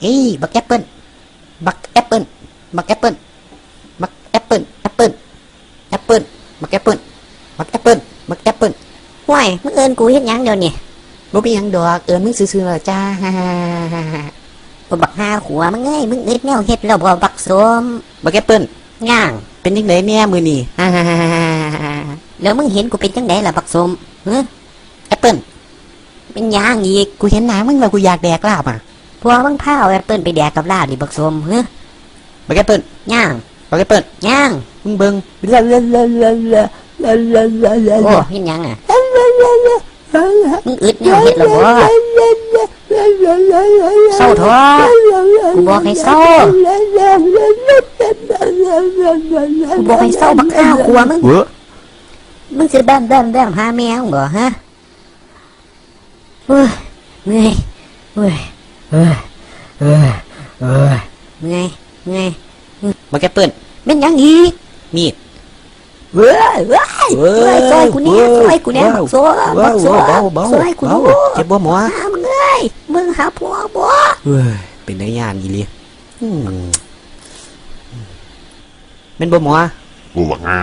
เอ้ยบักแอปเปิ้ลบักแอปเปิ้ลบักแอปเปิ้ลบักแอปเปิ้ลแอปเปิ้ลแอปเปิ้ลบักแอปเปิ้ลบักแอปเปิ้ลบักแอปเปิ้ลห่วยมึงเอินกูเฮ็ดหยังเดี๋ยวนี้บ่มีหยังดอกเอิ้นมึงซื่อๆล่ะจ้าฮ่าบ่บักหาขัวมึงเอ้ยมึงเอิดแนวเฮ็ดแล้วบ่บักสมบักแอปเปิ้ลย่างเป็นจังไดแน่มื้อนี้ฮ่าแล้วมึงเห็นกูเป็นจังไดล่ะบักสมเฮ้แอปเปิ้ลเป็นหยังอีกกูเห็นหน้ามึงแล้วกูอยากแดกลาบอะ พวกมึงพาเอาแอปเปิ้ลไปแดกกับลาบดิบักสมเฮ้บักแอปเปิ้ลย่างบักแอปเปิ้ลย่างมึงเบิ่งลาลาลาลาลาลาลาลาลาโอ้เฮ็ดหยังอะมึงอึดแนวเฮ็ดแล้วบ่เศร้าท้อกูบอกให้เศร้ากูบอกให้เศร้าบักหาขัวมึงเว้อมึงสิแบมแบมแบมหาแมวบ่ฮะเฮ้ยเมื่อยเฮ้ย เฮ้ยเฮ้ยเฮ้ยเมื่อยเมื่อยบักแอปเปิ้ลเป็นยังอีกมีดเว้ยเว้ยเว้ยซอยกูแน่เว้ยซอยกูแน่เว้ยบักโซ่บักโซ่ซอยกูเบาดูเจ็บบ่หมอหามึงเอ้ยมึงหาผัวบ่เฮ้ยเป็นได้ยานอีหลีอืมเป็นบ่หมอกูบอกงา